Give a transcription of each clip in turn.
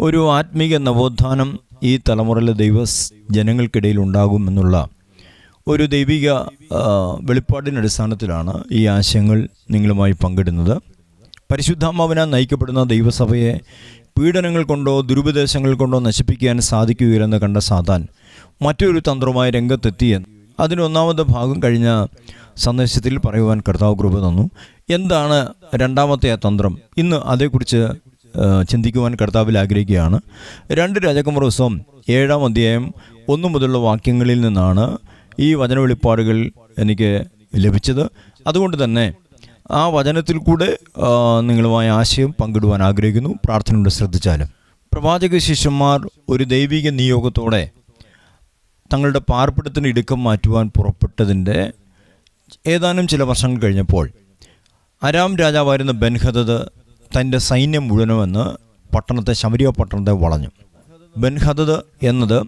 ഒരു ആത്മീക നവോത്ഥാനം ഈ തലമുറയിലെ ദൈവ ജനങ്ങൾക്കിടയിൽ ഉണ്ടാകുമെന്നുള്ള ഒരു ദൈവിക വെളിപ്പാടിന്റെ അടിസ്ഥാനത്തിലാണ് ഈ ആശയങ്ങൾ നിങ്ങളുമായി പങ്കിടുന്നത്. പരിശുദ്ധാമാവിനാൽ നയിക്കപ്പെടുന്ന ദൈവസഭയെ പീഡനങ്ങൾ കൊണ്ടോ ദുരുപദേശങ്ങൾ കൊണ്ടോ നശിപ്പിക്കാൻ സാധിക്കുകയില്ലെന്ന് കണ്ട സാത്താൻ മറ്റൊരു തന്ത്രവുമായി രംഗത്തെത്തിയെന്ന് അതിനൊന്നാമത്തെ ഭാഗം കഴിഞ്ഞ സന്ദേശത്തിൽ പറയുവാൻ കർത്താവ് കൃപ തന്നു. എന്താണ് രണ്ടാമത്തെ ആ തന്ത്രം? ഇന്ന് അതേക്കുറിച്ച് ചിന്തിക്കുവാൻ കർത്താവിൽ ആഗ്രഹിക്കുകയാണ്. രണ്ട് രാജകുമാർ ദിവസം ഏഴാം അധ്യായം ഒന്നു മുതലുള്ള വാക്യങ്ങളിൽ നിന്നാണ് ഈ വചന വെളിപ്പാടുകൾ എനിക്ക് ലഭിച്ചത്. അതുകൊണ്ട് തന്നെ ആ വചനത്തിൽ കൂടെ നിങ്ങളുമായ ആശയം പങ്കിടുവാൻ ആഗ്രഹിക്കുന്നു. പ്രാർത്ഥനയോട് ശ്രദ്ധിച്ചാലും. പ്രവാചക ശിഷ്യന്മാർ ഒരു ദൈവിക നിയോഗത്തോടെ തങ്ങളുടെ പാർപ്പിടത്തിന് ഇടുക്കം മാറ്റുവാൻ പുറപ്പെട്ടതിന്റെ ഏതാനും ചില വർഷങ്ങൾ കഴിഞ്ഞപ്പോൾ അരാം രാജാവായിരുന്ന ബൻഹദത് തന്റെ സൈന്യം മുഴുവനുമെന്ന് പട്ടണത്തെ ശമരിയ പട്ടണത്തെ വളഞ്ഞു. ബെൻഹദദ് എന്നത്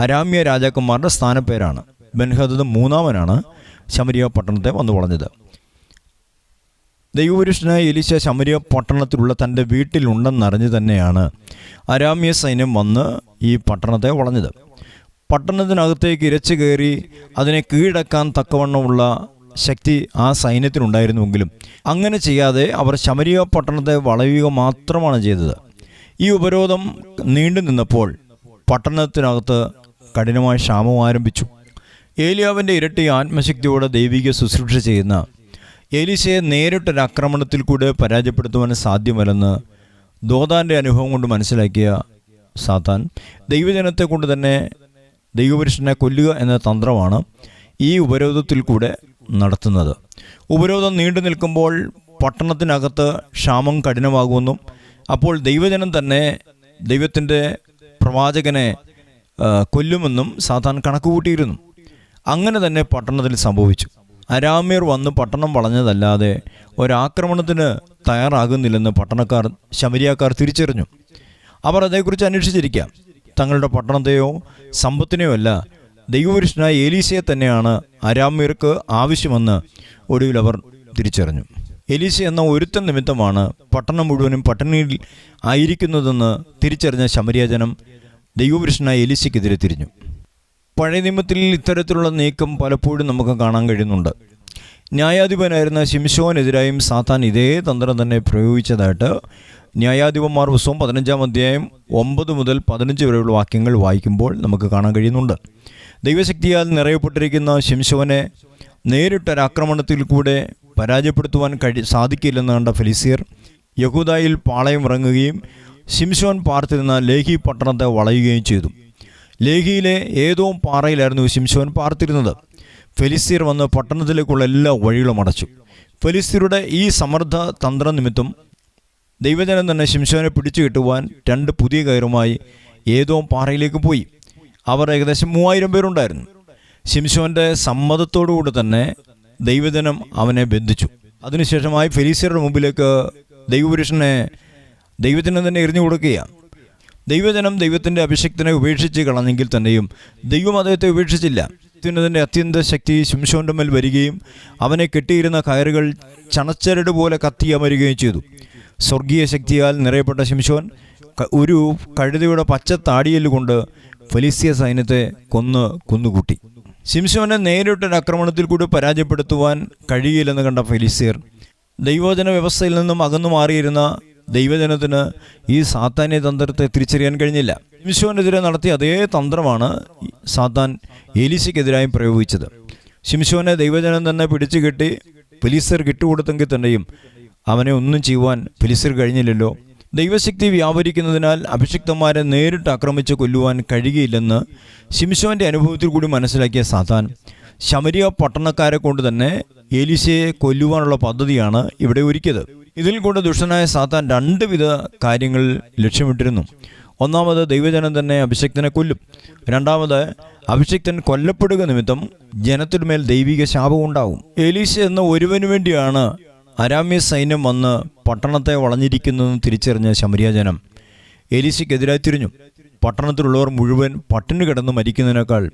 അരാമ്യ രാജാക്കന്മാരുടെ സ്ഥാനപ്പേരാണ്. ബെൻഹദദ് മൂന്നാമനാണ് ശമരിയ പട്ടണത്തെ വന്നു വളഞ്ഞത്. ദൈവപുരുഷനായ എലിശ ശമരിയ പട്ടണത്തിലുള്ള തന്റെ വീട്ടിലുണ്ടെന്നറിഞ്ഞ് തന്നെയാണ് അരാമ്യ സൈന്യം വന്ന് ഈ പട്ടണത്തെ വളഞ്ഞത്. പട്ടണത്തിനകത്തേക്ക് ഇരച്ചു കയറി അതിനെ കീഴടക്കാൻ തക്കവണ്ണമുള്ള ശക്തി ആ സൈന്യത്തിനുണ്ടായിരുന്നുവെങ്കിലും അങ്ങനെ ചെയ്യാതെ അവർ ശമരിയ പട്ടണത്തെ വളയുക മാത്രമാണ് ചെയ്തത്. ഈ ഉപരോധം നീണ്ടു നിന്നപ്പോൾ പട്ടണത്തിനകത്ത് കഠിനമായ ക്ഷാമം ആരംഭിച്ചു. ഏലിയാവിന്റെ ഇരട്ടി ആത്മശക്തിയോടെ ദൈവിക ശുശ്രൂഷ ചെയ്യുന്ന എലിശയെ നേരിട്ടൊരു ആക്രമണത്തിൽ കൂടെ പരാജയപ്പെടുത്തുവാൻ സാധ്യമല്ലെന്ന് ദോതാന്റെ അനുഭവം കൊണ്ട് മനസ്സിലാക്കിയ സാത്താൻ ദൈവജനത്തെ കൊണ്ട് തന്നെ ദൈവപുരുഷനെ കൊല്ലുക എന്ന തന്ത്രമാണ് ഈ ഉപരോധത്തിൽ കൂടെ നടത്തുന്നത്. ഉപരോധം നീണ്ടു നിൽക്കുമ്പോൾ പട്ടണത്തിനകത്ത് ക്ഷാമം കഠിനമാകുമെന്നും അപ്പോൾ ദൈവജനം തന്നെ ദൈവത്തിന്റെ പ്രവാചകനെ കൊല്ലുമെന്നും സാത്താൻ കണക്കുകൂട്ടിയിരുന്നു. അങ്ങനെ തന്നെ പട്ടണത്തിൽ സംഭവിച്ചു. അരാമ്യർ വന്ന് പട്ടണം വളഞ്ഞതല്ലാതെ ഒരാക്രമണത്തിന് തയ്യാറാകുന്നില്ലെന്ന് പട്ടണക്കാർ ശമരിയാക്കാർ തിരിച്ചറിഞ്ഞു. അവർ അതേക്കുറിച്ച് അന്വേഷിച്ചിരിക്കാം. തങ്ങളുടെ പട്ടണത്തെയോ സമ്പത്തിനെയോ അല്ല ദൈവപുരുഷനായ എലീസയെ തന്നെയാണ് അരാമ്യർക്ക് ആവശ്യമെന്ന് ഒടുവിൽ അവർ തിരിച്ചറിഞ്ഞു. എലീസ എന്ന ഒരുത്തൻ നിമിത്തമാണ് പട്ടണം മുഴുവനും പട്ടിണിയിൽ ആയിരിക്കുന്നതെന്ന് തിരിച്ചറിഞ്ഞ ശമരിയാജനം ദൈവപുരുഷനായ എലീസയ്ക്കെതിരെ തിരിഞ്ഞു. പഴയ നിയമത്തിൽ ഇത്തരത്തിലുള്ള നീക്കം പലപ്പോഴും നമുക്ക് കാണാൻ കഴിയുന്നുണ്ട്. ന്യായാധിപനായിരുന്ന ശിംശോനെതിരായും സാത്താൻ ഇതേ തന്ത്രം തന്നെ പ്രയോഗിച്ചതായിട്ട് ന്യായാധിപന്മാർ പുസ്തകം പതിനഞ്ചാം അധ്യായം ഒമ്പത് മുതൽ പതിനഞ്ച് വരെയുള്ള വാക്യങ്ങൾ വായിക്കുമ്പോൾ നമുക്ക് കാണാൻ കഴിയുന്നുണ്ട്. ദൈവശക്തിയാൽ നിറയപ്പെട്ടിരിക്കുന്ന ശിംശോനെ നേരിട്ടൊരാക്രമണത്തിൽ കൂടെ പരാജയപ്പെടുത്തുവാൻ കഴി സാധിക്കില്ലെന്ന് കണ്ട ഫെലിസിയർ. യഹൂദായിൽ പാളയം ഇറങ്ങുകയും ശിംശോൻ പാർത്തിരുന്ന ലേഹി പട്ടണത്തെ വളയുകയും ചെയ്തു. ലേഹിയിലെ ഏതോ പാറയിലായിരുന്നു ശിംശോൻ പാർത്തിരുന്നത്. ഫെലിസ്തീർ വന്ന് പട്ടണത്തിലേക്കുള്ള എല്ലാ വഴികളും അടച്ചു. ഫെലിസ്തീരുടെ ഈ സമർത്ഥ തന്ത്രനിമിത്തം ദൈവജനം തന്നെ ശിംശോനെ പിടിച്ചു കിട്ടുവാൻ രണ്ട് പുതിയ കയറുമായി ഏതോ പാറയിലേക്ക് പോയി. അവർ ഏകദേശം മൂവായിരം പേരുണ്ടായിരുന്നു. ശിംശോന്റെ സമ്മതത്തോടുകൂടി തന്നെ ദൈവജനം അവനെ ബന്ധിച്ചു. അതിനുശേഷമായി ഫെലീസിയറുടെ മുമ്പിലേക്ക് ദൈവപുരുഷനെ ദൈവത്തിന് തന്നെ എറിഞ്ഞു കൊടുക്കുകയാണ്. ദൈവജനം ദൈവത്തിന്റെ അഭിഷക്തനെ ഉപേക്ഷിച്ച് കളഞ്ഞെങ്കിൽ തന്നെയും ദൈവം അദ്ദേഹത്തെ ഉപേക്ഷിച്ചില്ല. ദൈവത്തിന്റെ അത്യന്ത ശക്തി ശിംശോന്റെ മേൽ വരികയും അവനെ കെട്ടിയിരുന്ന കയറുകൾ ചണച്ചരട് പോലെ കത്തിയമരുകയും ചെയ്തു. സ്വർഗീയ ശക്തിയാൽ നിറയപ്പെട്ട ശിംശോൻ ഒരു കഴുതയുടെ പച്ച താടിയല്ലുകൊണ്ട് കൊണ്ട് സൈന്യത്തെ കൊന്ന് കുന്നുകൂട്ടി. ശിംശോനെ നേരിട്ടൊരു ആക്രമണത്തിൽ കൂടി പരാജയപ്പെടുത്തുവാൻ കഴിയില്ലെന്ന് കണ്ട ഫെലിസ്തീർ ദൈവജന വ്യവസ്ഥയിൽ നിന്നും അകന്നു മാറിയിരുന്ന ദൈവജനത്തിന് ഈ സാത്താന്യ തന്ത്രത്തെ തിരിച്ചറിയാൻ കഴിഞ്ഞില്ല. ശിംശോനെതിരെ നടത്തിയ അതേ തന്ത്രമാണ് സാത്താൻ ഏലീശയ്ക്കെതിരായും പ്രയോഗിച്ചത്. ശിംശോനെ ദൈവജനം തന്നെ പിടിച്ചു കെട്ടി ഫിലിസ്തർ കിട്ടുകൊടുത്തെങ്കിൽ തന്നെയും അവനെ ഒന്നും ചെയ്യുവാൻ ഫിലിസ്തർ കഴിഞ്ഞില്ലല്ലോ. ദൈവശക്തി വ്യാപരിക്കുന്നതിനാൽ അഭിഷിക്തന്മാരെ നേരിട്ട് ആക്രമിച്ച് കൊല്ലുവാൻ കഴിയുകയില്ലെന്ന് ശിംശോന്റെ അനുഭവത്തിൽ കൂടി മനസ്സിലാക്കിയ സാത്താൻ. ശമരിയ പട്ടണക്കാരെ കൊണ്ട് തന്നെ ഏലീശയെ കൊല്ലുവാനുള്ള പദ്ധതിയാണ് ഇവിടെ ഒരുക്കിയത്. ഇതിൽ കൊണ്ട് ദുഷ്ടനായ സാത്താൻ രണ്ട് വിധ കാര്യങ്ങൾ ലക്ഷ്യമിട്ടിരുന്നു. ഒന്നാമത് ദൈവജനം തന്നെ അഭിഷക്തനെ കൊല്ലും. രണ്ടാമത് അഭിഷക്തൻ കൊല്ലപ്പെടുക നിമിത്തം ജനത്തിനുമേൽ ദൈവിക ശാപം ഉണ്ടാവും. ഏലീശ എന്ന ഒരുവന് വേണ്ടിയാണ് അരാമ്യ സൈന്യം വന്ന് പട്ടണത്തെ വളഞ്ഞിരിക്കുന്നതെന്ന് തിരിച്ചറിഞ്ഞ ശമരിയാജനം ജനം ഏലീശയ്ക്കെതിരായി തിരിഞ്ഞു. പട്ടണത്തിലുള്ളവർ മുഴുവൻ പട്ടിണി കിടന്ന് മരിക്കുന്നതിനേക്കാൾ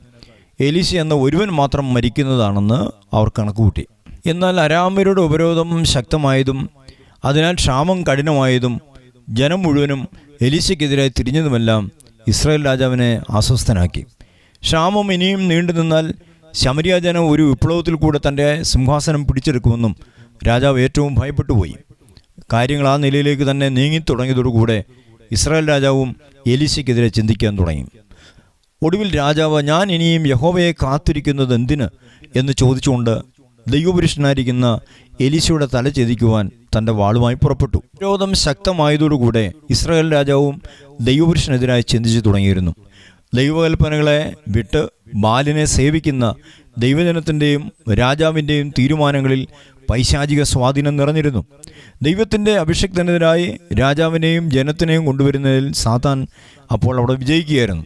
ഏലീശ എന്ന ഒരുവൻ മാത്രം മരിക്കുന്നതാണെന്ന് അവർ കണക്കുകൂട്ടി. എന്നാൽ അരാമ്യരുടെ ഉപരോധം ശക്തമായതും അതിനാൽ ക്ഷാമം കഠിനമായതും ജനം മുഴുവനും എലീശയ്ക്കെതിരായി തിരിഞ്ഞതുമെല്ലാം ഇസ്രായേൽ രാജാവിനെ അസ്വസ്ഥനാക്കി. ക്ഷാമം ഇനിയും നീണ്ടു നിന്നാൽ ശമരിയാജനം ഒരു വിപ്ലവത്തിൽ കൂടെ തന്റെ സിംഹാസനം പിടിച്ചെടുക്കുമെന്നും രാജാവ് ഏറ്റവും ഭയപ്പെട്ടുപോയി. കാര്യങ്ങൾ ആ നിലയിലേക്ക് തന്നെ നീങ്ങി തുടങ്ങിയതോടുകൂടെ ഇസ്രായേൽ രാജാവും എലിശയ്ക്കെതിരെ ചിന്തിക്കാൻ തുടങ്ങി. ഒടുവിൽ രാജാവ് ഞാൻ ഇനിയും യഹോവയെ കാത്തിരിക്കുന്നത് എന്തിന്? എന്ന് ചോദിച്ചുകൊണ്ട് ദൈവപുരുഷനായിരിക്കുന്ന എലീശയുടെ തല ഛേദിക്കുവാൻ തന്റെ വാളുമായി പുറപ്പെട്ടു. വിരോധം ശക്തമായതോടുകൂടെ ഇസ്രായേൽ രാജാവും ദൈവപുരുഷനെതിരായി ചിന്തിച്ചു തുടങ്ങിയിരുന്നു. ദൈവകൽപ്പനകളെ വിട്ട് ബാലിനെ സേവിക്കുന്ന ദൈവജനത്തിന്റെയും രാജാവിന്റെയും തീരുമാനങ്ങളിൽ പൈശാചിക സ്വാധീനം നിറഞ്ഞിരുന്നു. ദൈവത്തിന്റെ അഭിഷക്തനെതിരായി രാജാവിനെയും ജനത്തിനെയും കൊണ്ടുവരുന്നതിൽ സാത്താൻ അപ്പോൾ അവിടെ വിജയിക്കുകയായിരുന്നു.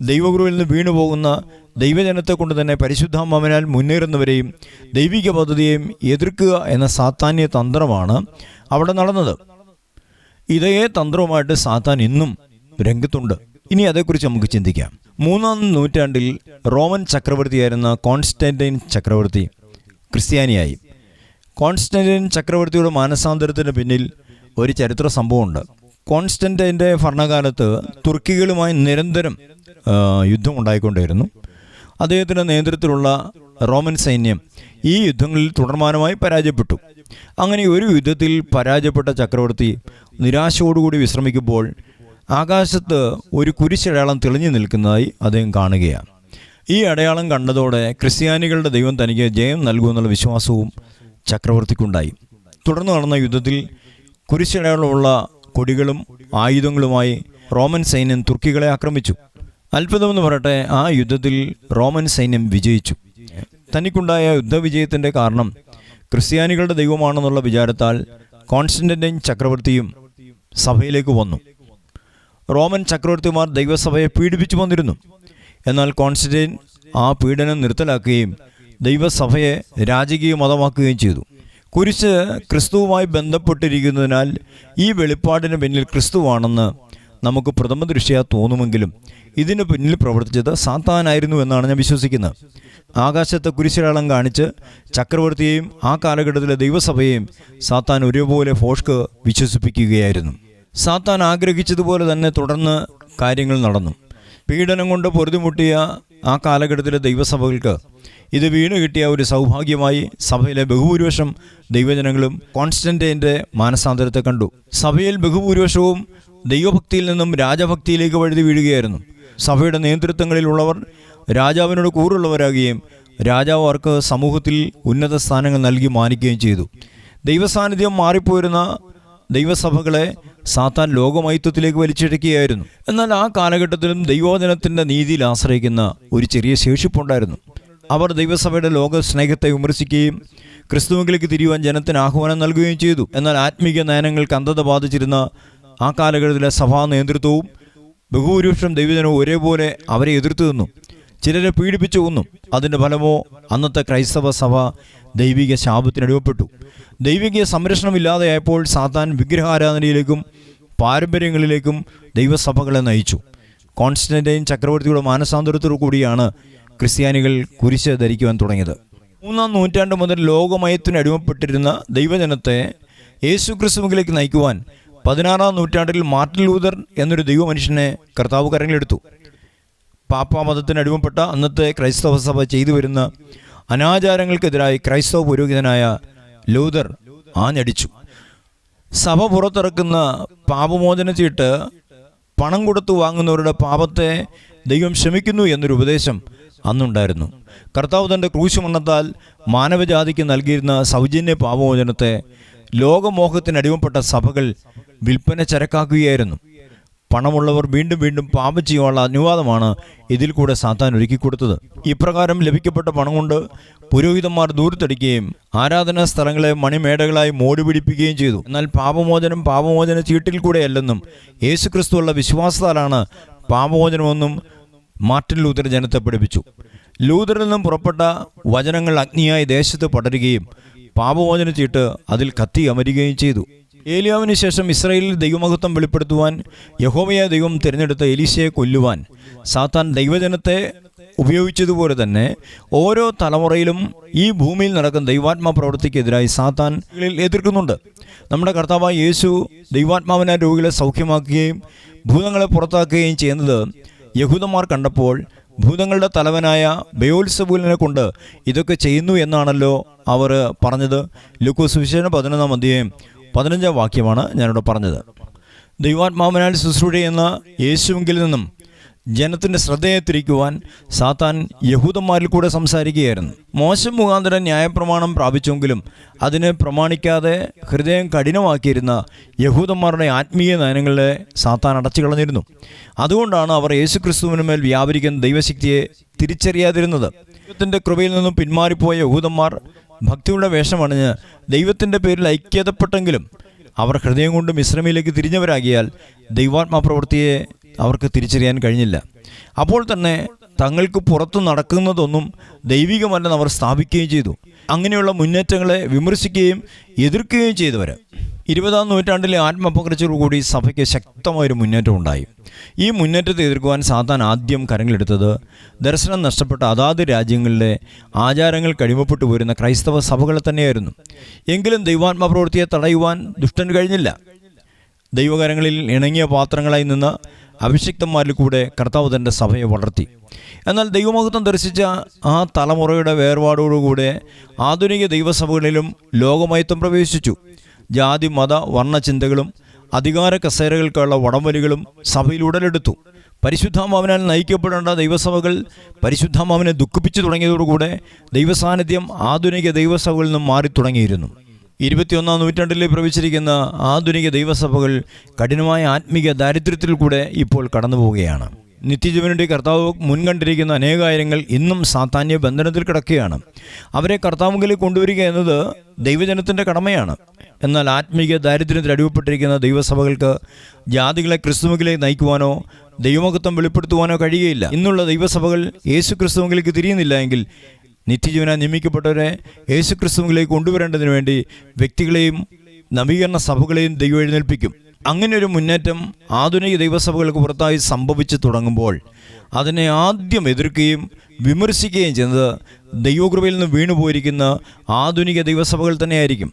ദൈവഗുരുവിൽ നിന്ന് വീണുപോകുന്ന ദൈവജനത്തെ കൊണ്ട് തന്നെ പരിശുദ്ധാമനാൽ മുന്നേറുന്നവരെയും ദൈവിക പദ്ധതിയെയും എതിർക്കുക എന്ന സാത്താന്യ തന്ത്രമാണ് അവിടെ നടന്നത്. ഇതേ തന്ത്രവുമായിട്ട് സാത്താൻ ഇന്നും രംഗത്തുണ്ട്. ഇനി അതേക്കുറിച്ച് നമുക്ക് ചിന്തിക്കാം. മൂന്നാം നൂറ്റാണ്ടിൽ റോമൻ ചക്രവർത്തിയായിരുന്ന കോൺസ്റ്റന്റൈൻ ചക്രവർത്തി ക്രിസ്ത്യാനിയായി. കോൺസ്റ്റന്റൈൻ ചക്രവർത്തിയുടെ മാനസാന്തരത്തിന് പിന്നിൽ ഒരു ചരിത്ര സംഭവമുണ്ട്. കോൺസ്റ്റന്റൈന്റെ ഭരണകാലത്ത് തുർക്കികളുമായി നിരന്തരം യുദ്ധം ഉണ്ടായിക്കൊണ്ടിരുന്നു. അദ്ദേഹത്തിന്റെ നേതൃത്വത്തിലുള്ള റോമൻ സൈന്യം ഈ യുദ്ധങ്ങളിൽ തുടർമാനമായി പരാജയപ്പെട്ടു. അങ്ങനെ ഒരു യുദ്ധത്തിൽ പരാജയപ്പെട്ട ചക്രവർത്തി നിരാശയോടുകൂടി വിശ്രമിക്കുമ്പോൾ ആകാശത്ത് ഒരു കുരിശടയാളം തെളിഞ്ഞു നിൽക്കുന്നതായി അദ്ദേഹം കാണുകയാണ്. ഈ അടയാളം കണ്ടതോടെ ക്രിസ്ത്യാനികളുടെ ദൈവം തനിക്ക് ജയം നൽകുമെന്നുള്ള വിശ്വാസവും ചക്രവർത്തിക്കുണ്ടായി. തുടർന്ന് നടന്ന യുദ്ധത്തിൽ കുരിശടയാളമുള്ള കൊടികളും ആയുധങ്ങളുമായി റോമൻ സൈന്യം തുർക്കികളെ ആക്രമിച്ചു. അത്ഭുതമെന്ന് പറയട്ടെ ആ യുദ്ധത്തിൽ റോമൻ സൈന്യം വിജയിച്ചു. തനിക്കുണ്ടായ യുദ്ധവിജയത്തിന്റെ കാരണം ക്രിസ്ത്യാനികളുടെ ദൈവമാണെന്നുള്ള വിചാരത്താൽ കോൺസ്റ്റന്റൈൻ ചക്രവർത്തിയും സഭയിലേക്ക് വന്നു. റോമൻ ചക്രവർത്തിമാർ ദൈവസഭയെ പീഡിപ്പിച്ചു വന്നിരുന്നു. എന്നാൽ കോൺസ്റ്റന്റൈൻ ആ പീഡനം നിർത്തലാക്കുകയും ദൈവസഭയെ രാജകീയ മതമാക്കുകയും ചെയ്തു. കുരിശ് ക്രിസ്തുവുമായി ബന്ധപ്പെട്ടിരിക്കുന്നതിനാൽ ഈ വെളിപ്പാടിന് പിന്നിൽ ക്രിസ്തുവാണെന്ന് നമുക്ക് പ്രഥമ ദൃഷ്ടിയാ തോന്നുമെങ്കിലും ഇതിന് പിന്നിൽ പ്രവർത്തിച്ചത് സാത്താനായിരുന്നു എന്നാണ് ഞാൻ വിശ്വസിക്കുന്നത്. ആകാശത്തെ കുരിശിലളം കാണിച്ച് ചക്രവർത്തിയെയും ആ കാലഘട്ടത്തിലെ ദൈവസഭയെയും സാത്താൻ ഒരുപോലെ ഫോഷ്ക്ക് വിശ്വസിപ്പിക്കുകയായിരുന്നു. സാത്താൻ ആഗ്രഹിച്ചതുപോലെ തന്നെ തുടർന്ന് കാര്യങ്ങൾ നടന്നു. പീഡനം കൊണ്ട് പൊറുതിമുട്ടിയ ആ കാലഘട്ടത്തിലെ ദൈവസഭകൾക്ക് ഇത് വീണു കിട്ടിയ ഒരു സൗഭാഗ്യമായി സഭയിലെ ബഹുഭൂരിപക്ഷം ദൈവജനങ്ങളും കോൺസ്റ്റന്റൈന്റെ മാനസാന്തരത്തെ കണ്ടു. സഭയിൽ ബഹുഭൂരിപക്ഷവും ദൈവഭക്തിയിൽ നിന്നും രാജഭക്തിയിലേക്ക് വഴുതി വീഴുകയായിരുന്നു. സഭയുടെ നേതൃത്വങ്ങളിലുള്ളവർ രാജാവിനോട് കൂറുള്ളവരാകുകയും രാജാവ് അവർക്ക് സമൂഹത്തിൽ ഉന്നത സ്ഥാനങ്ങൾ നൽകി മാനിക്കുകയും ചെയ്തു. ദൈവസാന്നിധ്യം മാറിപ്പോയിരുന്ന ദൈവസഭകളെ സാത്താൻ ലോകമൈത്വത്തിലേക്ക് വലിച്ചിഴക്കുകയായിരുന്നു എന്നാൽ ആ കാലഘട്ടത്തിലും ദൈവോധനത്തിന്റെ നീതിയിൽ ആശ്രയിക്കുന്ന ഒരു ചെറിയ ശേഷിപ്പുണ്ടായിരുന്നു. അവർ ദൈവസഭയുടെ ലോക സ്നേഹത്തെ വിമർശിക്കുകയും ക്രിസ്തുവിലേക്ക് തിരിയുവാൻ ജനത്തിന് ആഹ്വാനം നൽകുകയും ചെയ്തു. എന്നാൽ ആത്മീക നയനങ്ങൾക്ക് അന്ധത ബാധിച്ചിരുന്ന ആ കാലഘട്ടത്തിലെ സഭാ നേതൃത്വവും ബഹുഭൂരിപക്ഷം ദൈവജനവും ഒരേപോലെ അവരെ എതിർത്തു നിന്നു. ചിലരെ പീഡിപ്പിച്ചു കൊന്നു. അതിന്റെ ഫലമോ അന്നത്തെ ക്രൈസ്തവ സഭ ദൈവിക ശാപത്തിനടിമപ്പെട്ടു ദൈവിക സംരക്ഷണമില്ലാതെയായപ്പോൾ സാത്താൻ വിഗ്രഹാരാധനയിലേക്കും പാരമ്പര്യങ്ങളിലേക്കും ദൈവസഭകളെ നയിച്ചു. കോൺസ്റ്റന്റൈൻ ചക്രവർത്തിയുടെ മാനസാന്തരത്തോടു കൂടിയാണ് ക്രിസ്ത്യാനികൾ കുരിശ് ധരിക്കുവാൻ തുടങ്ങിയത്. മൂന്നാം നൂറ്റാണ്ട് മുതൽ ലോകമയത്തിന് അടിമപ്പെട്ടിരുന്ന ദൈവജനത്തെ യേശു ക്രിസ്തുവിലേക്ക് നയിക്കുവാൻ പതിനാറാം നൂറ്റാണ്ടിൽ മാർട്ടിൻ ലൂതർ എന്നൊരു ദൈവമനുഷ്യനെ കർത്താവ് കരങ്ങളെടുത്തു പാപ്പാ മതത്തിന് അടിമപ്പെട്ട അന്നത്തെ ക്രൈസ്തവ സഭ ചെയ്തു വരുന്ന അനാചാരങ്ങൾക്കെതിരായി ക്രൈസ്തവ പുരോഹിതനായ ലൂതർ ആഞ്ഞടിച്ചു. സഭ പുറത്തിറക്കുന്ന പാപമോചന ചീട്ട് പണം കൊടുത്തു വാങ്ങുന്നവരുടെ പാപത്തെ ദൈവം ക്ഷമിക്കുന്നു എന്നൊരു ഉപദേശം അന്നുണ്ടായിരുന്നു. കർത്താവ് തന്റെ ക്രൂശുമണ്ണത്താൽ മാനവജാതിക്ക് നൽകിയിരുന്ന സൗജന്യ പാപമോചനത്തെ ലോകമോഹത്തിന് അടിമപ്പെട്ട സഭകൾ വിൽപ്പന ചരക്കാക്കുകയായിരുന്നു. പണമുള്ളവർ വീണ്ടും വീണ്ടും പാപം ചെയ്യാനുള്ള അനുവാദമാണ് ഇതിൽ കൂടെ സാത്താൻ ഒരുക്കി കൊടുത്തത്. ഇപ്രകാരം ലഭിക്കപ്പെട്ട പണം കൊണ്ട് പുരോഹിതന്മാർ ദൂരത്തടിക്കുകയും ആരാധനാ സ്ഥലങ്ങളെ മണിമേടകളായി മോടിപിടിപ്പിക്കുകയും ചെയ്തു. എന്നാൽ പാപമോചനം പാപമോചന ചീട്ടിൽ കൂടെയല്ലെന്നും യേശുക്രിസ്തുവുള്ള വിശ്വാസത്താലാണ് പാപമോചനമെന്നും മാർട്ടിൻ ലൂതർ ജനത്തെ പഠിപ്പിച്ചു. ലൂതറിൽ നിന്നും പുറപ്പെട്ട വചനങ്ങൾ അഗ്നിയായി ദേശത്ത് പടരുകയും പാപമോചന ചീട്ട് അതിൽ കത്തി അമരുകയും ചെയ്തു. ഏലിയാവിന് ശേഷം ഇസ്രയേലിൽ ദൈവമഹത്വം വെളിപ്പെടുത്തുവാൻ യഹോമയ ദൈവം തിരഞ്ഞെടുത്ത എലീശയെ കൊല്ലുവാൻ സാത്താൻ ദൈവജനത്തെ ഉപയോഗിച്ചതുപോലെ തന്നെ ഓരോ തലമുറയിലും ഈ ഭൂമിയിൽ നടക്കുന്ന ദൈവാത്മാ പ്രവൃത്തിക്കെതിരായി സാത്താൻ എതിർക്കുന്നുണ്ട്. നമ്മുടെ കർത്താവായ യേശു ദൈവാത്മാവിനെ രോഗികളെ സൗഖ്യമാക്കുകയും ഭൂതങ്ങളെ പുറത്താക്കുകയും ചെയ്യുന്നത് യഹൂദന്മാർ കണ്ടപ്പോൾ ഭൂതങ്ങളുടെ തലവനായ ബയോത്സബൂലിനെ കൊണ്ട് ഇതൊക്കെ ചെയ്യുന്നു എന്നാണല്ലോ അവർ പറഞ്ഞത്. ലൂക്കോസ് വിശേഷം പതിനൊന്നാം അധ്യായം പതിനഞ്ചാം വാക്യമാണ് ഞാനിവിടെ പറഞ്ഞത്. ദൈവാത്മാവിനാൽ ശുശ്രൂഷ ചെയ്യുന്ന യേശുവിങ്കിൽ നിന്നും ജനത്തിന്റെ ശ്രദ്ധയെ തിരിക്കുവാൻ സാത്താൻ യഹൂദന്മാരിൽ കൂടെ സംസാരിക്കുകയായിരുന്നു. മോശം മുഖാന്തരം ന്യായപ്രമാണം പ്രാപിച്ചെങ്കിലും അതിനെ പ്രമാണിക്കാതെ ഹൃദയം കഠിനമാക്കിയിരുന്ന യഹൂദന്മാരുടെ ആത്മീയ നയനങ്ങളെ സാത്താൻ അടച്ചു കളഞ്ഞിരുന്നു അതുകൊണ്ടാണ് അവർ യേശു ക്രിസ്തുവിനുമേൽ വ്യാപരിക്കുന്ന ദൈവശക്തിയെ തിരിച്ചറിയാതിരുന്നത്. ദൈവത്തിന്റെ കൃപയിൽ നിന്നും പിന്മാറിപ്പോയ യഹൂദന്മാർ ഭക്തിയുടെ വേഷമണിഞ്ഞ് ദൈവത്തിന്റെ പേരിൽ ഐക്യതപ്പെട്ടെങ്കിലും അവർ ഹൃദയം കൊണ്ട് മിശ്രമയിലേക്ക് തിരിഞ്ഞവരാകിയാൽ ദൈവാത്മാ പ്രവൃത്തിയെ അവർക്ക് തിരിച്ചറിയാൻ കഴിഞ്ഞില്ല. അപ്പോൾ തന്നെ തങ്ങൾക്ക് പുറത്തു നടക്കുന്നതൊന്നും ദൈവികമല്ലെന്ന് അവർ സ്ഥാപിക്കുകയും ചെയ്തു. അങ്ങനെയുള്ള മുന്നേറ്റങ്ങളെ വിമർശിക്കുകയും എതിർക്കുകയും ചെയ്തവർ ഇരുപതാം നൂറ്റാണ്ടിലെ ആത്മപകർച്ചയോടുകൂടി സഭയ്ക്ക് ശക്തമായൊരു മുന്നേറ്റം ഉണ്ടായി. ഈ മുന്നേറ്റത്തെ എതിർക്കുവാൻ സാത്താൻ ആദ്യം കരങ്ങളെടുത്തത് ദർശനം നഷ്ടപ്പെട്ട അതാത് രാജ്യങ്ങളിലെ ആചാരങ്ങൾ കഴിമപ്പെട്ടു പോരുന്ന ക്രൈസ്തവ സഭകളെ തന്നെയായിരുന്നു. എങ്കിലും ദൈവാത്മ പ്രവൃത്തിയെ തടയുവാൻ ദുഷ്ടന് കഴിഞ്ഞില്ല. ദൈവകരങ്ങളിൽ ഇണങ്ങിയ പാത്രങ്ങളായി നിന്ന് അഭിഷിക്തന്മാരിൽ കൂടെ കർത്താവ് തന്റെ സഭയെ വളർത്തി. എന്നാൽ ദൈവമഹത്വം ദർശിച്ച ആ തലമുറയുടെ വേർപാടോടുകൂടെ ആധുനിക ദൈവസഭകളിലും ലോകമയത്വം പ്രവേശിച്ചു. ജാതി മത വർണ ചിന്തകളും അധികാര കസേരകൾക്കുള്ള വടംവലികളും സഭയിൽ ഉടലെടുത്തു. പരിശുദ്ധാമാവിനാൽ നയിക്കപ്പെടേണ്ട ദൈവസഭകൾ പരിശുദ്ധാമാവിനെ ദുഃഖിപ്പിച്ചു തുടങ്ങിയതോടുകൂടെ ദൈവസാന്നിധ്യം ആധുനിക ദൈവസഭകളിൽ നിന്നും മാറി തുടങ്ങിയിരുന്നു ഇരുപത്തിയൊന്നാം നൂറ്റാണ്ടിൽ പ്രവേശിച്ചിരിക്കുന്ന ആധുനിക ദൈവസഭകൾ കഠിനമായ ആത്മീക ദാരിദ്ര്യത്തിൽ കൂടെ ഇപ്പോൾ കടന്നു പോവുകയാണ്. നിത്യജീവനുടെ കർത്താവ് മുൻകണ്ടിരിക്കുന്ന അനേകായിരങ്ങൾ ഇന്നും സാധാന്യ ബന്ധനത്തിൽ കിടക്കുകയാണ്. അവരെ കർത്താവുകളിൽ കൊണ്ടുവരിക എന്നത് ദൈവജനത്തിന്റെ കടമയാണ്. എന്നാൽ ആത്മീക ദാരിദ്ര്യത്തിൽ അടിവപ്പെട്ടിരിക്കുന്ന ദൈവസഭകൾക്ക് ജാതികളെ ക്രിസ്തുമുഖിലേക്ക് നയിക്കുവാനോ ദൈവമഹത്വം വെളിപ്പെടുത്തുവാനോ കഴിയുകയില്ല. ഇന്നുള്ള ദൈവസഭകൾ യേശു ക്രിസ്തുവിലേക്ക് തിരിയുന്നില്ല എങ്കിൽ നിത്യജീവനായി നിയമിക്കപ്പെട്ടവരെ യേശു ക്രിസ്തുവിലേക്ക് കൊണ്ടുവരേണ്ടതിന് വേണ്ടി വ്യക്തികളെയും നവീകരണ സഭകളെയും ദൈവം എഴുന്നേൽപ്പിക്കും. അങ്ങനെ ഒരു മുന്നേറ്റം ആധുനിക ദൈവസഭകൾക്ക് പുറത്തായി സംഭവിച്ചു തുടങ്ങുമ്പോൾ അതിനെ ആദ്യം എതിർക്കുകയും വിമർശിക്കുകയും ചെയ്യുന്നത് ദൈവകൃപയിൽ നിന്ന് വീണുപോയിരിക്കുന്ന ആധുനിക ദൈവസഭകൾ തന്നെയായിരിക്കും.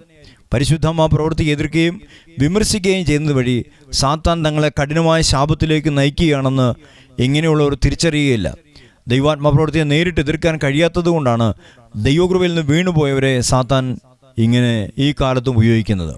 പരിശുദ്ധമാ പ്രവൃത്തി എതിർക്കുകയും വിമർശിക്കുകയും ചെയ്യുന്നത് വഴി സാത്താൻ തങ്ങളെ കഠിനമായ ശാപത്തിലേക്ക് നയിക്കുകയാണെന്ന് ഇങ്ങനെയുള്ളവർ തിരിച്ചറിയുകയില്ല ദൈവാത്മപ്രവൃത്തിയെ നേരിട്ട് എതിർക്കാൻ കഴിയാത്തതുകൊണ്ടാണ് ദൈവകൃപയിൽ നിന്ന് വീണുപോയവരെ സാത്താൻ ഇങ്ങനെ ഈ കാലത്തും ഉപയോഗിക്കുന്നത്.